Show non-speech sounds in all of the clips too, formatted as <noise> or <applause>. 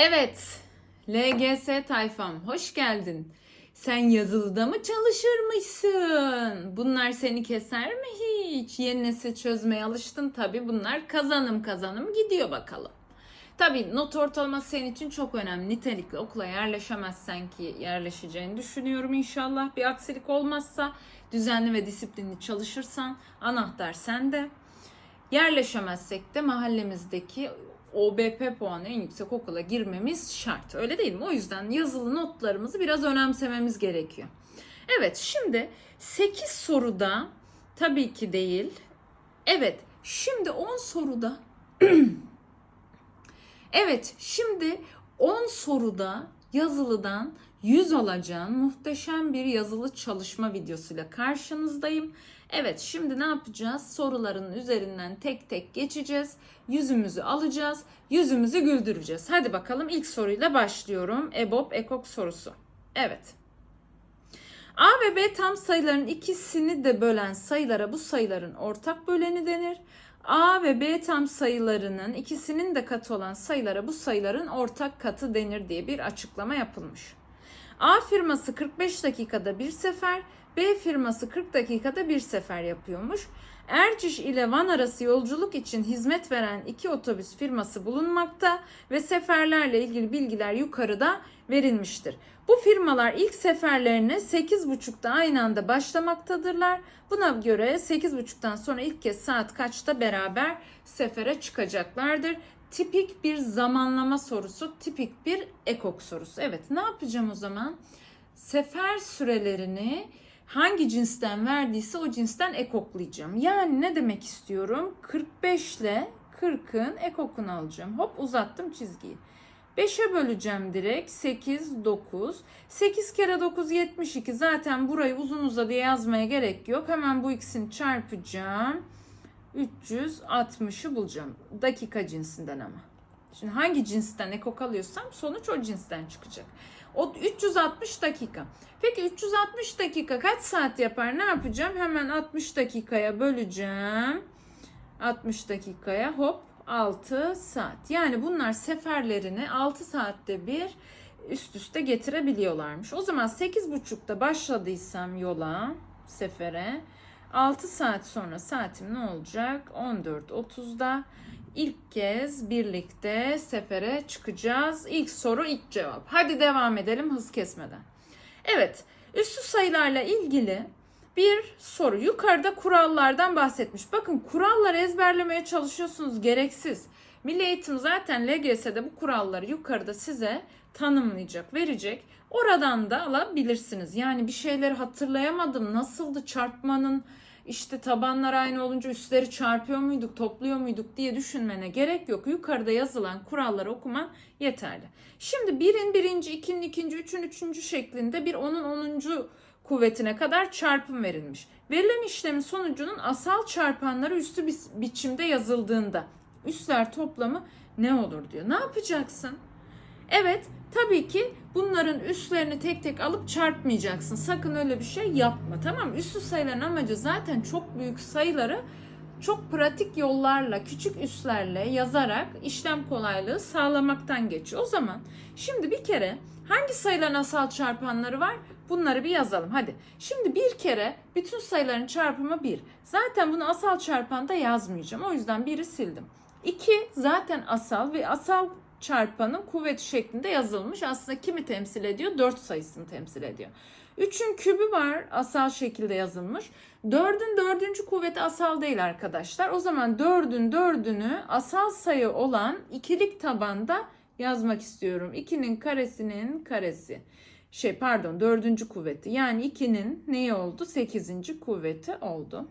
Evet, LGS tayfam hoş geldin. Sen yazılıda mı çalışırmışsın? Bunlar seni keser mi hiç? Yeni nesil çözmeye alıştın tabii. Bunlar kazanım kazanım gidiyor bakalım. Tabii not ortalaması senin için çok önemli. Nitelikli okula yerleşemezsen ki yerleşeceğini düşünüyorum inşallah. Bir aksilik olmazsa düzenli ve disiplinli çalışırsan anahtar sende. Yerleşemezsek de mahallemizdeki OBP puanı en yüksek okula girmemiz şart. Öyle değil mi? O yüzden yazılı notlarımızı biraz önemsememiz gerekiyor. Evet şimdi 8 soruda tabii ki değil. Evet şimdi 10 soruda <clears throat> Evet şimdi 10 soruda yazılıdan 100 alacağın muhteşem bir yazılı çalışma videosuyla karşınızdayım. Evet şimdi ne yapacağız? Soruların üzerinden tek tek geçeceğiz. Yüzümüzü alacağız. Yüzümüzü güldüreceğiz. Hadi bakalım ilk soruyla başlıyorum. EBOB ekok sorusu. Evet. A ve B tam sayıların ikisini de bölen sayılara bu sayıların ortak böleni denir. A ve B tam sayılarının ikisinin de katı olan sayılara bu sayıların ortak katı denir diye bir açıklama yapılmış. A firması 45 dakikada bir sefer, B firması 40 dakikada bir sefer yapıyormuş. Erciş ile Van arası yolculuk için hizmet veren iki otobüs firması bulunmakta ve seferlerle ilgili bilgiler yukarıda verilmiştir. Bu firmalar ilk seferlerine 8.30'da aynı anda başlamaktadırlar. Buna göre 8.30'dan sonra ilk kez saat kaçta beraber sefere çıkacaklardır. Tipik bir zamanlama sorusu, tipik bir ekok sorusu. Evet ne yapacağım o zaman? Sefer sürelerini hangi cinsten verdiyse o cinsten ekoklayacağım. Yani ne demek istiyorum? 45 ile 40'ın ekokunu alacağım. Hop uzattım çizgiyi. 5'e böleceğim direkt. 8, 9. 8 kere 9 72. Zaten burayı uzun uza diye yazmaya gerek yok. Hemen bu ikisini çarpacağım. 360'ı bulacağım. Dakika cinsinden ama. Şimdi hangi cinsten ekok alıyorsam sonuç o cinsten çıkacak. O 360 dakika. Peki 360 dakika kaç saat yapar? Ne yapacağım? Hemen 60 dakikaya böleceğim. 60 dakikaya hop 6 saat. Yani bunlar seferlerini 6 saatte bir üst üste getirebiliyorlarmış. O zaman 8.30'da başladıysam yola, sefere 6 saat sonra saatim ne olacak? 14.30'da ilk kez birlikte sefere çıkacağız. İlk soru ilk cevap. Hadi devam edelim hız kesmeden. Evet, üstü sayılarla ilgili bir soru. Yukarıda kurallardan bahsetmiş. Bakın kuralları ezberlemeye çalışıyorsunuz gereksiz. Milli Eğitim zaten LGS'de bu kuralları yukarıda size tanımlayacak, verecek. Oradan da alabilirsiniz. Yani bir şeyleri hatırlayamadım. Nasıldı çarpmanın işte tabanlar aynı olunca üstleri çarpıyor muyduk, topluyor muyduk diye düşünmene gerek yok. Yukarıda yazılan kuralları okuman yeterli. Şimdi birin birinci, ikinin ikinci, üçün üçüncü şeklinde bir onun onuncu kuvvetine kadar çarpım verilmiş. Verilen işlemin sonucunun asal çarpanları üstü bir biçimde yazıldığında üstler toplamı ne olur diyor. Ne yapacaksın? Evet tabii ki bunların üstlerini tek tek alıp çarpmayacaksın. Sakın öyle bir şey yapma tamam? Üstü sayıların amacı zaten çok büyük sayıları çok pratik yollarla, küçük üslerle yazarak işlem kolaylığı sağlamaktan geçiyor. O zaman şimdi bir kere hangi sayıların asal çarpanları var? Bunları bir yazalım hadi. Şimdi bir kere bütün sayıların çarpımı 1. Zaten bunu asal çarpanda yazmayacağım. O yüzden 1'i sildim. 2 zaten asal ve asal çarpanın kuvveti şeklinde yazılmış. Aslında kimi temsil ediyor? 4 sayısını temsil ediyor. 3'ün kübü var asal şekilde yazılmış. 4'ün dördüncü kuvveti asal değil arkadaşlar. O zaman 4'ün dördünü asal sayı olan ikilik tabanda yazmak istiyorum. 2'nin karesinin karesi. Şey pardon dördüncü kuvveti. Yani 2'nin neyi oldu? 8. kuvveti oldu.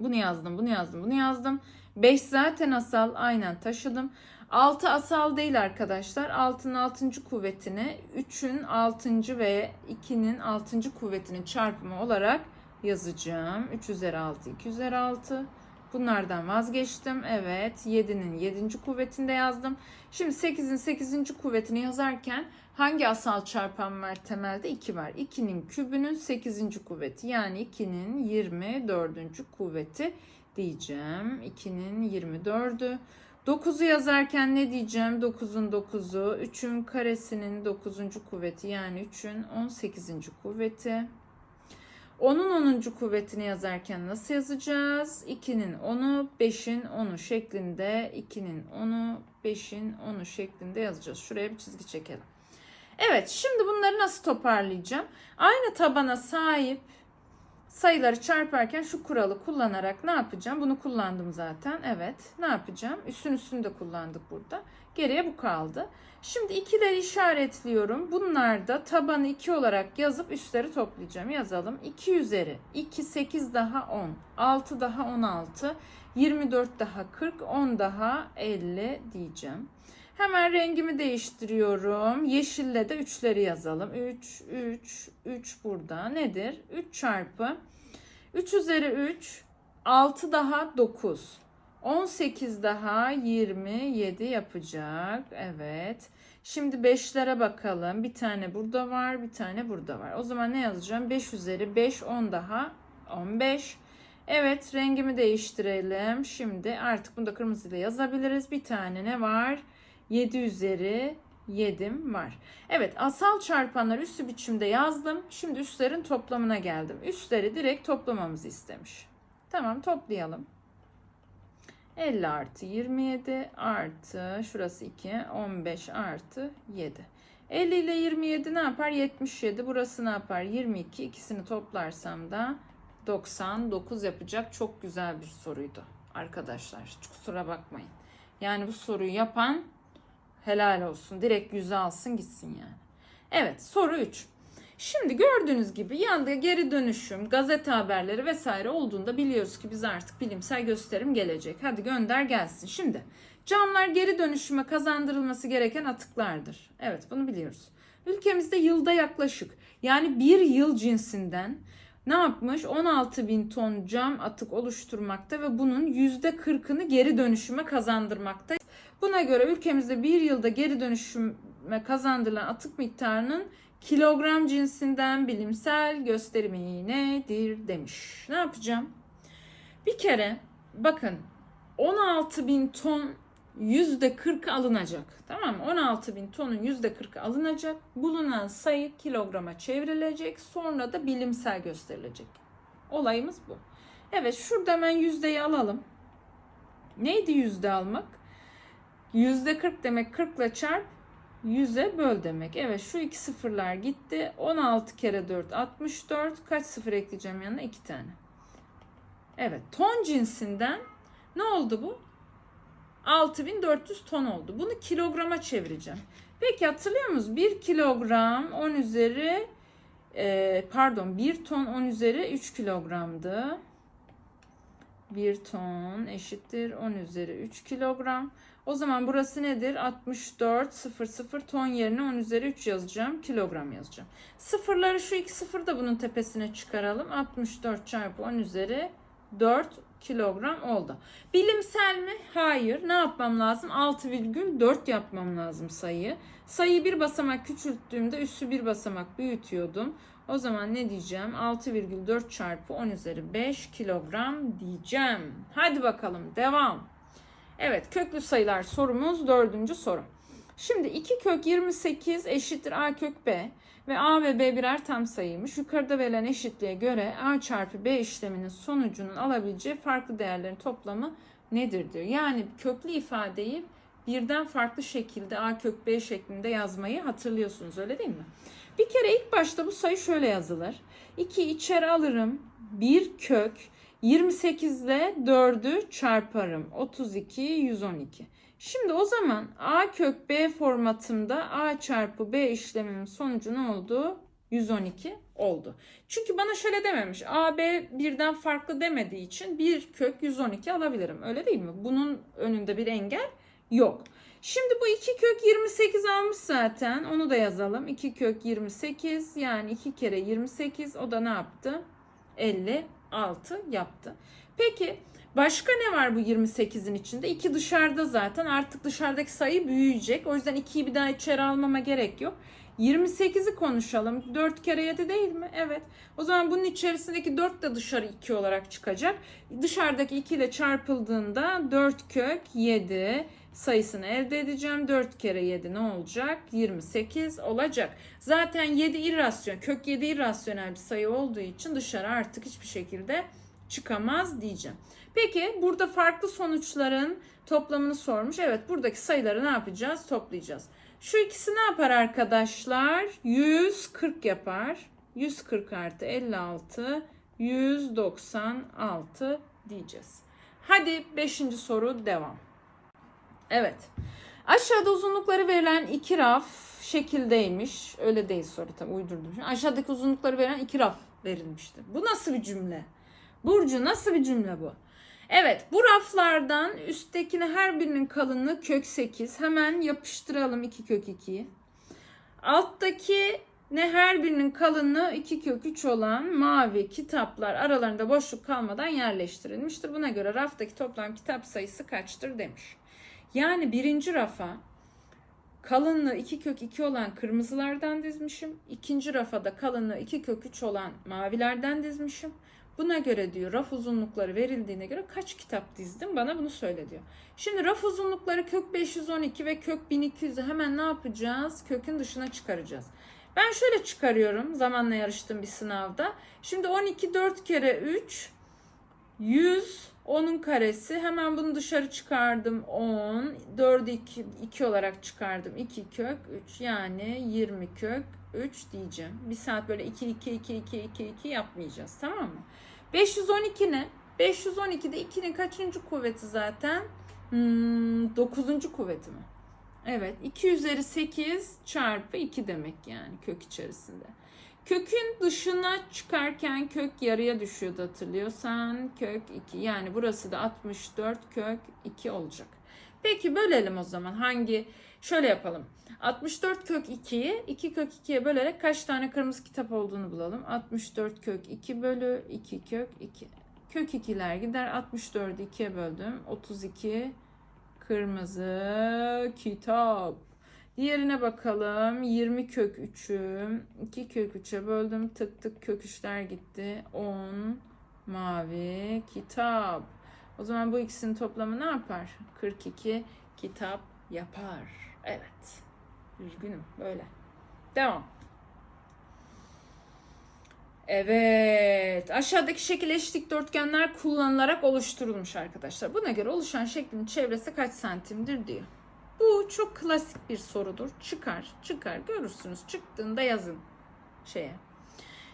Bunu yazdım, bunu yazdım, bunu yazdım. 5 zaten asal aynen taşıdım. 6 asal değil arkadaşlar. 6'nın 6. kuvvetini 3'ün 6. ve 2'nin 6. kuvvetinin çarpımı olarak yazacağım. 3 üzeri 6, 2 üzeri 6. Bunlardan vazgeçtim. Evet 7'nin 7. kuvvetinde yazdım. Şimdi 8'in 8. kuvvetini yazarken hangi asal çarpan var temelde? 2 var. 2'nin kübünün 8. kuvveti yani 2'nin 24. kuvveti diyeceğim. 2'nin 24'ü. 9'u yazarken ne diyeceğim? 9'un 9'u. 3'ün karesinin 9. kuvveti yani 3'ün 18. kuvveti. 10'un 10. kuvvetini yazarken nasıl yazacağız? 2'nin 10'u, 5'in 10'u şeklinde. 2'nin 10'u, 5'in 10'u şeklinde yazacağız. Şuraya bir çizgi çekelim. Evet, şimdi bunları nasıl toparlayacağım? Aynı tabana sahip sayıları çarparken şu kuralı kullanarak ne yapacağım? Bunu kullandım zaten. Evet. Ne yapacağım? Üstün üstünü de kullandık burada. Geriye bu kaldı. Şimdi ikileri işaretliyorum. Bunlar da tabanı 2 olarak yazıp üstleri toplayacağım. Yazalım. 2 üzeri 2 8 daha 10. 6 daha 16. 24 daha 40. 10 daha 50 diyeceğim. Hemen rengimi değiştiriyorum. Yeşille de 3'leri yazalım. 3, 3, 3 burada. Nedir? 3 çarpı 3 üzeri 3, 6 daha 9. 18 daha 27 yapacak. Evet. Şimdi 5'lere bakalım. Bir tane burada var, bir tane burada var. O zaman ne yazacağım? 5 üzeri 5, 10 daha 15. Evet, rengimi değiştirelim. Şimdi artık bunu da kırmızıyla yazabiliriz. Bir tane ne var? 7 üzeri 7'm var. Evet asal çarpanlar üstü biçimde yazdım. Şimdi üstlerin toplamına geldim. Üstleri direkt toplamamızı istemiş. Tamam toplayalım. 50 artı 27 artı şurası 2 15 artı 7. 50 ile 27 ne yapar? 77. Burası ne yapar? 22. İkisini toplarsam da 99 yapacak. Çok güzel bir soruydu arkadaşlar. Hiç kusura bakmayın. Yani bu soruyu yapan helal olsun. Direkt yüze alsın gitsin yani. Evet soru 3. Şimdi gördüğünüz gibi yanda geri dönüşüm, gazete haberleri vesaire olduğunda biliyoruz ki biz artık bilimsel gösterim gelecek. Hadi gönder gelsin. Şimdi camlar geri dönüşüme kazandırılması gereken atıklardır. Evet bunu biliyoruz. Ülkemizde yılda yaklaşık yani bir yıl cinsinden ne yapmış? 16 bin ton cam atık oluşturmakta ve bunun %40'ını geri dönüşüme kazandırmakta. Buna göre ülkemizde bir yılda geri dönüşüme kazandırılan atık miktarının kilogram cinsinden bilimsel gösterimi nedir demiş. Ne yapacağım? Bir kere bakın 16 bin ton yüzde 40 alınacak. Tamam mı? 16 bin tonun yüzde 40 alınacak. Bulunan sayı kilograma çevrilecek. Sonra da bilimsel gösterilecek. Olayımız bu. Evet şurada hemen yüzdeyi alalım. Neydi yüzde almak? Yüzde 40 demek 40 ile çarp 100'e böl demek. Evet şu iki sıfırlar gitti. 16 kere 4 64. Kaç sıfır ekleyeceğim yanına? 2 tane. Evet ton cinsinden ne oldu bu? 6400 ton oldu. Bunu kilograma çevireceğim. Peki hatırlıyor musunuz? 1 kilogram 10 üzeri e, pardon 1 ton 10 üzeri 3 kilogramdı. 1 ton eşittir 10 üzeri 3 kilogram. O zaman burası nedir? 64 00 ton yerine 10 üzeri 3 yazacağım. Kilogram yazacağım. Sıfırları şu iki sıfır da bunun tepesine çıkaralım. 64 çarpı 10 üzeri 4 kilogram oldu. Bilimsel mi? Hayır. Ne yapmam lazım? 6,4 yapmam lazım sayıyı. Sayıyı bir basamak küçülttüğümde üssü bir basamak büyütüyordum. O zaman ne diyeceğim? 6,4 çarpı 10 üzeri 5 kilogram diyeceğim. Hadi bakalım devam. Evet köklü sayılar sorumuz dördüncü soru. Şimdi 2 kök 28 eşittir a kök b ve a ve b birer tam sayıymış. Yukarıda verilen eşitliğe göre a çarpı b işleminin sonucunun alabileceği farklı değerlerin toplamı nedir diyor. Yani köklü ifadeyi birden farklı şekilde a kök b şeklinde yazmayı hatırlıyorsunuz öyle değil mi? Bir kere ilk başta bu sayı şöyle yazılır. 2 içeri alırım. 1 kök 28 ile 4'ü çarparım. 32, 112. Şimdi o zaman a kök b formatımda a çarpı b işlemimin sonucu ne oldu? 112 oldu. Çünkü bana şöyle dememiş. A, B birden farklı demediği için bir kök 112 alabilirim. Öyle değil mi? Bunun önünde bir engel yok. Şimdi bu 2 kök 28 almış zaten. Onu da yazalım. 2 kök 28 yani 2 kere 28 o da ne yaptı? 56 yaptı. Peki Başka ne var bu 28'in içinde? 2 dışarıda zaten. Artık dışarıdaki sayı büyüyecek. O yüzden 2'yi bir daha içeri almama gerek yok. 28'i konuşalım. 4 kere 7 değil mi? Evet. O zaman bunun içerisindeki 4 de dışarı 2 olarak çıkacak. Dışarıdaki 2 ile çarpıldığında 4 kök 7 sayısını elde edeceğim. 4 kere 7 ne olacak? 28 olacak. Zaten 7 irrasyon, kök 7 irrasyonel bir sayı olduğu için dışarı artık hiçbir şekilde çıkamaz diyeceğim. Peki burada farklı sonuçların toplamını sormuş. Evet buradaki sayıları ne yapacağız? Toplayacağız. Şu ikisi ne yapar arkadaşlar? 140 yapar. 140 artı 56 196 diyeceğiz. Hadi 5. soru devam. Evet. Aşağıda uzunlukları verilen iki raf şekildeymiş. Öyle değil soru tabii uydurdum. Aşağıdaki uzunlukları veren iki raf verilmiştir. Bu nasıl bir cümle? Burcu nasıl bir cümle bu? Evet bu raflardan üsttekine her birinin kalınlığı kök 8. Hemen yapıştıralım 2 kök 2'yi. Alttaki ne her birinin kalınlığı 2 kök 3 olan mavi kitaplar aralarında boşluk kalmadan yerleştirilmiştir. Buna göre raftaki toplam kitap sayısı kaçtır demiş. Yani birinci rafa kalınlığı 2 kök 2 olan kırmızılardan dizmişim. İkinci rafa da kalınlığı 2 kök 3 olan mavilerden dizmişim. Buna göre diyor raf uzunlukları verildiğine göre kaç kitap dizdim bana bunu söyle diyor. Şimdi raf uzunlukları kök 512 ve kök 1200'ü hemen ne yapacağız? Kökün dışına çıkaracağız. Ben şöyle çıkarıyorum zamanla yarıştığım bir sınavda. Şimdi 12 4 kere 3 100 10'un karesi. Hemen bunu dışarı çıkardım 10. 4'ü 2, 2 olarak çıkardım. 2 kök 3 yani 20 kök 3 diyeceğim. Bir saat böyle 2 2 2 2 2 2 yapmayacağız tamam mı? 512 ne? 512'de 2'nin kaçıncı kuvveti zaten? Hmm, 9. kuvveti mi? Evet 2 üzeri 8 çarpı 2 demek yani kök içerisinde. Kökün dışına çıkarken kök yarıya düşüyordu hatırlıyorsan. Kök 2 yani burası da 64 kök 2 olacak. Peki bölelim o zaman hangi şöyle yapalım. 64 kök 2'yi 2 kök 2'ye bölerek kaç tane kırmızı kitap olduğunu bulalım. 64 kök 2 bölü 2 kök 2. Kök 2'ler gider 64'ü 2'ye böldüm. 32 kırmızı kitap. Diğerine bakalım. 20 kök 3'ü 2 kök 3'e böldüm. Tık tık kök 3'ler gitti. 10 mavi kitap. O zaman bu ikisinin toplamı ne yapar? 42 kitap yapar. Evet. Üzgünüm. Böyle. Devam. Evet. Aşağıdaki şekil eşit dikdörtgenler kullanılarak oluşturulmuş arkadaşlar. Buna göre oluşan şeklin çevresi kaç santimdir diyor. Çok klasik bir sorudur. Çıkar, çıkar. Görürsünüz. Çıktığında yazın şeye.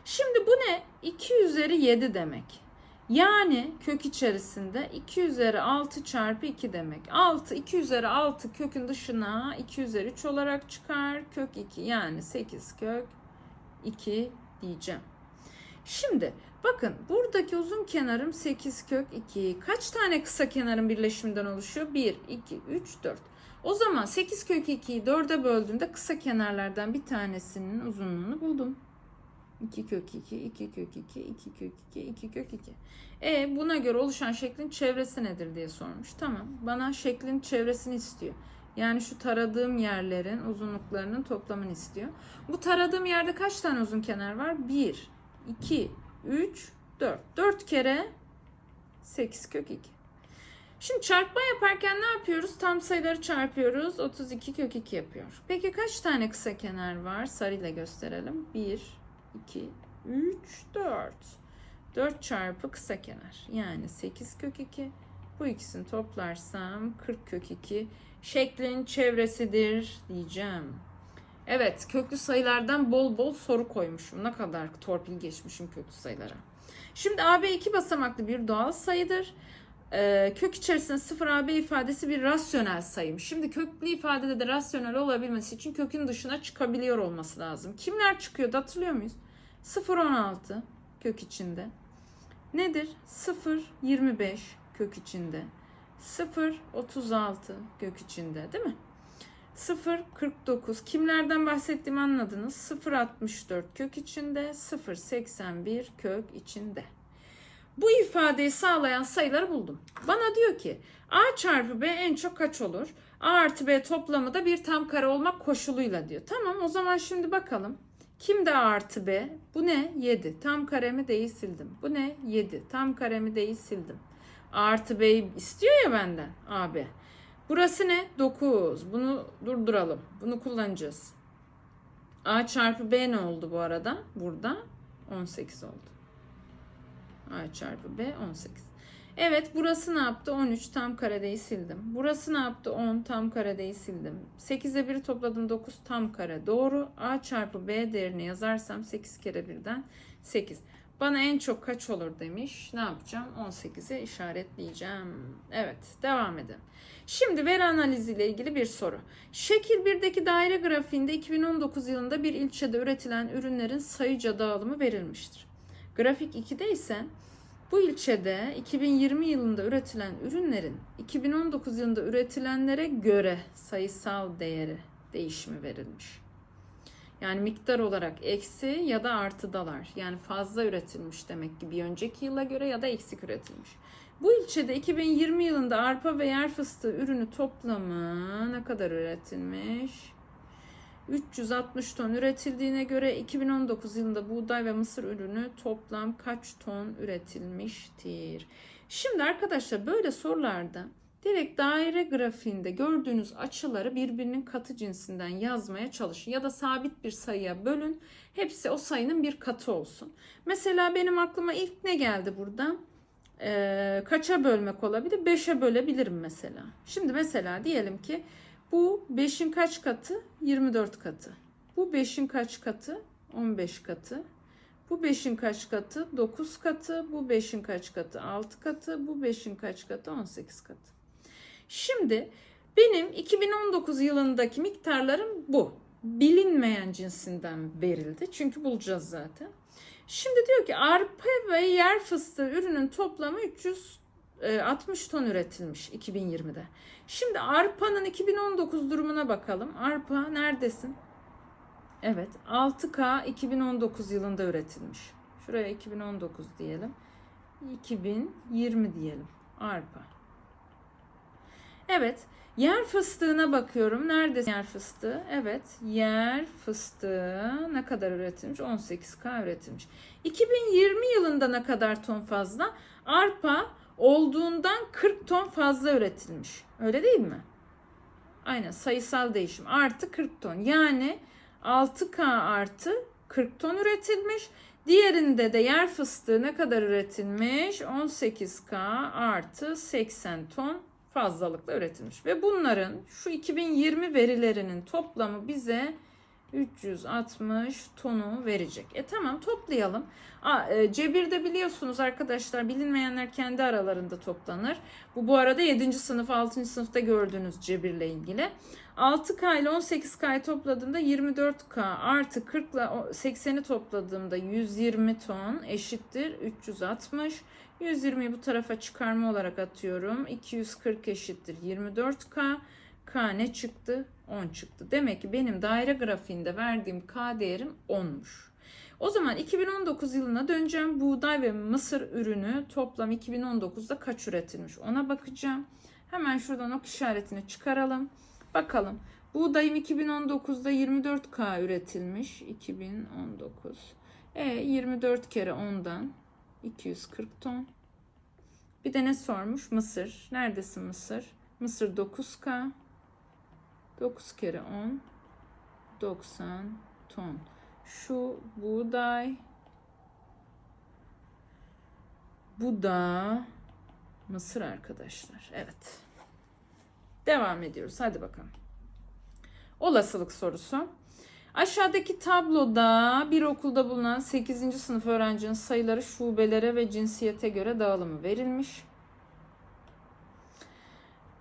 Şimdi bu ne? 2 üzeri 7 demek. Yani kök içerisinde 2 üzeri 6 çarpı 2 demek. 6, 2 üzeri 6 kökün dışına 2 üzeri 3 olarak çıkar. Kök 2 yani 8 kök 2 diyeceğim. Şimdi bakın buradaki uzun kenarım 8 kök 2. Kaç tane kısa kenarın birleşiminden oluşuyor? 1, 2, 3, 4. O zaman 8 kök 2'yi 4'e böldüğümde kısa kenarlardan bir tanesinin uzunluğunu buldum. 2 kök 2, 2 kök 2, 2 kök 2, 2 kök 2. E buna göre oluşan şeklin çevresi nedir diye sormuş. Tamam bana şeklin çevresini istiyor. Yani şu taradığım yerlerin uzunluklarının toplamını istiyor. Bu taradığım yerde kaç tane uzun kenar var? 1, 2, 3, 4. 4 kere 8 kök 2. Şimdi çarpma yaparken ne yapıyoruz? Tam sayıları çarpıyoruz. 32 kök 2 yapıyor. Peki kaç tane kısa kenar var? Sarıyla gösterelim. 1, 2, 3, 4. 4 çarpı kısa kenar. Yani 8 kök 2. Bu ikisini toplarsam 40 kök 2 şeklin çevresidir diyeceğim. Evet köklü sayılardan bol bol soru koymuşum. Ne kadar torpil geçmişim köklü sayılara. Şimdi AB iki basamaklı bir doğal sayıdır. Ee, kök içerisinde 0 AB ifadesi bir rasyonel sayım. Şimdi köklü ifadede de rasyonel olabilmesi için kökün dışına çıkabiliyor olması lazım. Kimler çıkıyordu hatırlıyor muyuz? 0-16 kök içinde. Nedir? 0-25 kök içinde. 0-36 kök içinde değil mi? 0.49 kimlerden bahsettiğimi anladınız. 0.64 kök içinde, 0.81 kök içinde. Bu ifadeyi sağlayan sayıları buldum. Bana diyor ki A çarpı B en çok kaç olur? A artı B toplamı da bir tam kare olmak koşuluyla diyor. Tamam o zaman şimdi bakalım. Kimde A artı B? Bu ne? 7. Tam karemi değil sildim. Bu ne? 7. Tam karemi değil sildim. A artı B'yi istiyor ya benden. AB. Burası ne? 9. Bunu durduralım. Bunu kullanacağız. A çarpı B ne oldu bu arada? Burada 18 oldu. A çarpı B 18. Evet burası ne yaptı? 13 tam karedeyi sildim. Burası ne yaptı? 10 tam karedeyi sildim. 8'e 1'i topladım 9 tam kare. Doğru. A çarpı B değerini yazarsam 8 kere 1'den 8. Bana en çok kaç olur demiş. Ne yapacağım? 18'e işaretleyeceğim. Evet devam edelim. Şimdi veri analizi ile ilgili bir soru. Şekil 1'deki daire grafiğinde 2019 yılında bir ilçede üretilen ürünlerin sayıca dağılımı verilmiştir. Grafik 2'de ise bu ilçede 2020 yılında üretilen ürünlerin 2019 yılında üretilenlere göre sayısal değeri değişimi verilmiş. Yani miktar olarak eksi ya da artıdalar. Yani fazla üretilmiş demek ki bir önceki yıla göre ya da eksik üretilmiş. Bu ilçede 2020 yılında arpa ve yer fıstığı ürünü toplamı ne kadar üretilmiş? 360 ton üretildiğine göre 2019 yılında buğday ve mısır ürünü toplam kaç ton üretilmiştir? Şimdi arkadaşlar böyle sorularda direkt daire grafiğinde gördüğünüz açıları birbirinin katı cinsinden yazmaya çalışın. Ya da sabit bir sayıya bölün. Hepsi o sayının bir katı olsun. Mesela benim aklıma ilk ne geldi burada? Ee, kaça bölmek olabilir? 5'e bölebilirim mesela. Şimdi mesela diyelim ki bu 5'in kaç katı? 24 katı. Bu 5'in kaç katı? 15 katı. Bu 5'in kaç katı? 9 katı. Bu 5'in kaç katı? 6 katı. Bu 5'in kaç katı? 18 katı. Şimdi benim 2019 yılındaki miktarlarım bu. Bilinmeyen cinsinden verildi. Çünkü bulacağız zaten. Şimdi diyor ki arpa ve yer fıstığı ürünün toplamı 360 ton üretilmiş 2020'de. Şimdi arpanın 2019 durumuna bakalım. Arpa neredesin? Evet 6K 2019 yılında üretilmiş. Şuraya 2019 diyelim. 2020 diyelim. Arpa. Evet. Yer fıstığına bakıyorum. Nerede yer fıstığı? Evet. Yer fıstığı ne kadar üretilmiş? 18K üretilmiş. 2020 yılında ne kadar ton fazla? Arpa olduğundan 40 ton fazla üretilmiş. Öyle değil mi? Aynen sayısal değişim artı 40 ton. Yani 6K artı 40 ton üretilmiş. Diğerinde de yer fıstığı ne kadar üretilmiş? 18K artı 80 ton fazlalıkla üretilmiş. Ve bunların şu 2020 verilerinin toplamı bize 360 tonu verecek. E tamam toplayalım. A, e, cebirde biliyorsunuz arkadaşlar bilinmeyenler kendi aralarında toplanır. Bu bu arada 7. sınıf 6. sınıfta gördüğünüz cebirle ilgili. 6K ile 18K'yı topladığımda 24K artı 40 ile 80'i topladığımda 120 ton eşittir 360. 120'yi bu tarafa çıkarma olarak atıyorum. 240 eşittir 24K. K ne çıktı? 10 çıktı. Demek ki benim daire grafiğinde verdiğim K değerim 10'muş. O zaman 2019 yılına döneceğim. Buğday ve mısır ürünü toplam 2019'da kaç üretilmiş ona bakacağım. Hemen şuradan ok işaretini çıkaralım. Bakalım. Buğdayım 2019'da 24K üretilmiş. 2019. E 24 kere 10'dan 240 ton. Bir de ne sormuş? Mısır. Neredesin Mısır? Mısır 9K. 9 kere 10 90 ton. Şu buğday bu da mısır arkadaşlar. Evet. Devam ediyoruz. Hadi bakalım. Olasılık sorusu. Aşağıdaki tabloda bir okulda bulunan 8. sınıf öğrencinin sayıları şubelere ve cinsiyete göre dağılımı verilmiş.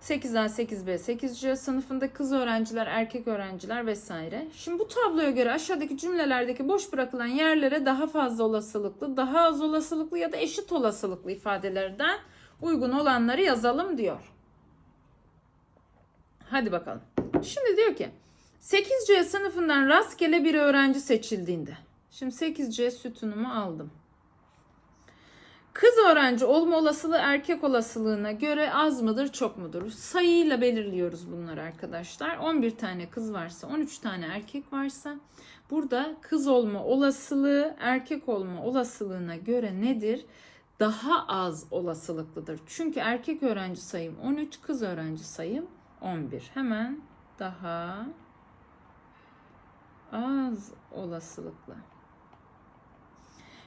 8'den 8B, 8C sınıfında kız öğrenciler, erkek öğrenciler vesaire. Şimdi bu tabloya göre aşağıdaki cümlelerdeki boş bırakılan yerlere daha fazla olasılıklı, daha az olasılıklı ya da eşit olasılıklı ifadelerden uygun olanları yazalım diyor. Hadi bakalım. Şimdi diyor ki 8C sınıfından rastgele bir öğrenci seçildiğinde. Şimdi 8C sütunumu aldım. Kız öğrenci olma olasılığı erkek olasılığına göre az mıdır çok mudur? Sayıyla belirliyoruz bunları arkadaşlar. 11 tane kız varsa 13 tane erkek varsa burada kız olma olasılığı erkek olma olasılığına göre nedir? Daha az olasılıklıdır. Çünkü erkek öğrenci sayım 13, kız öğrenci sayım 11. Hemen daha az olasılıklı.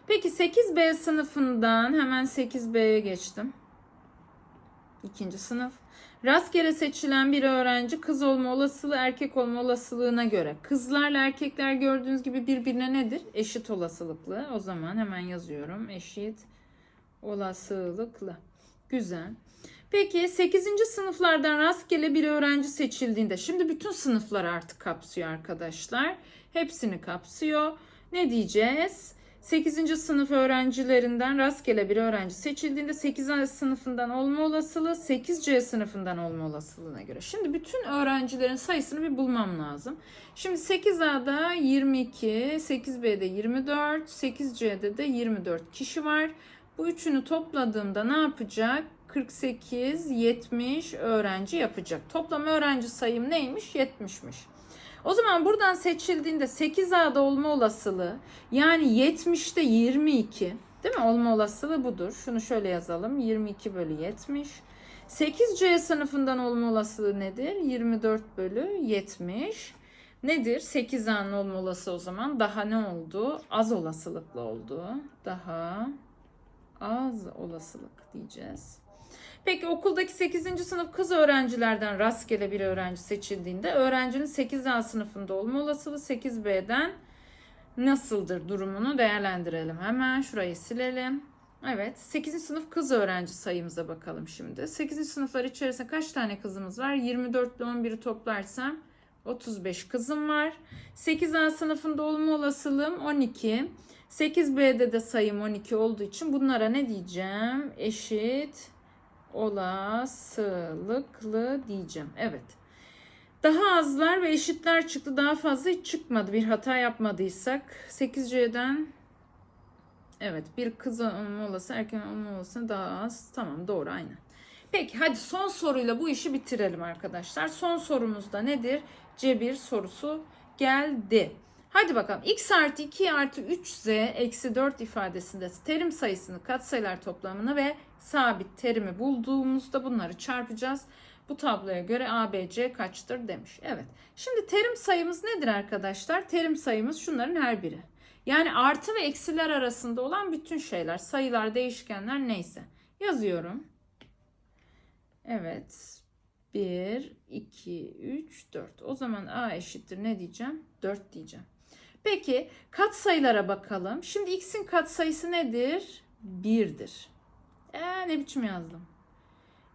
Peki 8B sınıfından hemen 8B'ye geçtim. İkinci sınıf. Rastgele seçilen bir öğrenci kız olma olasılığı erkek olma olasılığına göre. Kızlarla erkekler gördüğünüz gibi birbirine nedir? Eşit olasılıklı. O zaman hemen yazıyorum. Eşit olasılıklı. Güzel. Peki 8. sınıflardan rastgele bir öğrenci seçildiğinde şimdi bütün sınıflar artık kapsıyor arkadaşlar. Hepsini kapsıyor. Ne diyeceğiz? 8. sınıf öğrencilerinden rastgele bir öğrenci seçildiğinde 8. sınıfından olma olasılığı 8C sınıfından olma olasılığına göre. Şimdi bütün öğrencilerin sayısını bir bulmam lazım. Şimdi 8A'da 22, 8B'de 24, 8C'de de 24 kişi var. Bu üçünü topladığımda ne yapacak? 48, 70 öğrenci yapacak. Toplam öğrenci sayım neymiş? 70'miş. O zaman buradan seçildiğinde 8A'da olma olasılığı yani 70'te 22 değil mi? Olma olasılığı budur. Şunu şöyle yazalım. 22 bölü 70. 8C sınıfından olma olasılığı nedir? 24 bölü 70. Nedir? 8A'nın olma olasılığı o zaman daha ne oldu? Az olasılıklı oldu. Daha az olasılık diyeceğiz. Peki okuldaki 8. sınıf kız öğrencilerden rastgele bir öğrenci seçildiğinde öğrencinin 8A sınıfında olma olasılığı 8B'den nasıldır durumunu değerlendirelim. Hemen şurayı silelim. Evet 8. sınıf kız öğrenci sayımıza bakalım şimdi. 8. sınıflar içerisinde kaç tane kızımız var? 24 ile 11'i toplarsam 35 kızım var. 8A sınıfında olma olasılığım 12. 8B'de de sayım 12 olduğu için bunlara ne diyeceğim? Eşit olasılıklı diyeceğim. Evet. Daha azlar ve eşitler çıktı. Daha fazla hiç çıkmadı. Bir hata yapmadıysak 8C'den evet bir kız olma olası erken olma olası daha az. Tamam doğru aynen. Peki hadi son soruyla bu işi bitirelim arkadaşlar. Son sorumuzda nedir? C1 sorusu geldi. Hadi bakalım x artı 2 artı 3z eksi 4 ifadesinde terim sayısını katsayılar toplamını ve sabit terimi bulduğumuzda bunları çarpacağız. Bu tabloya göre ABC kaçtır demiş. Evet. Şimdi terim sayımız nedir arkadaşlar? Terim sayımız şunların her biri. Yani artı ve eksiler arasında olan bütün şeyler, sayılar, değişkenler neyse. Yazıyorum. Evet. 1, 2, 3, 4. O zaman A eşittir ne diyeceğim? 4 diyeceğim. Peki katsayılara bakalım. Şimdi x'in katsayısı nedir? 1'dir. Ee, ne biçim yazdım?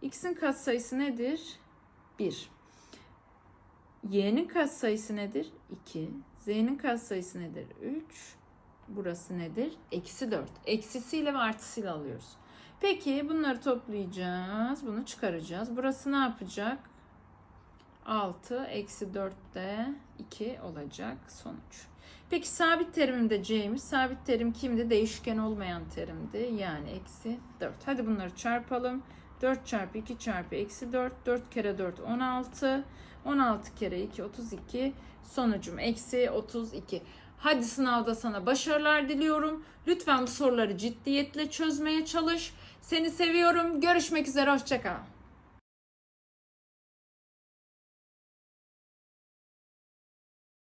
X'in katsayısı nedir? 1. Y'nin katsayısı nedir? 2. Z'nin katsayısı nedir? 3. Burası nedir? Eksi 4. Eksisiyle ve artısıyla alıyoruz. Peki bunları toplayacağız. Bunu çıkaracağız. Burası ne yapacak? 6 eksi 4 de 2 olacak sonuç. Peki sabit terimimde c'ymiş. Sabit terim kimdi? Değişken olmayan terimdi. Yani eksi 4. Hadi bunları çarpalım. 4 çarpı 2 çarpı eksi 4. 4 kere 4 16. 16 kere 2 32. Sonucum eksi 32. Hadi sınavda sana başarılar diliyorum. Lütfen bu soruları ciddiyetle çözmeye çalış. Seni seviyorum. Görüşmek üzere. Hoşçakal.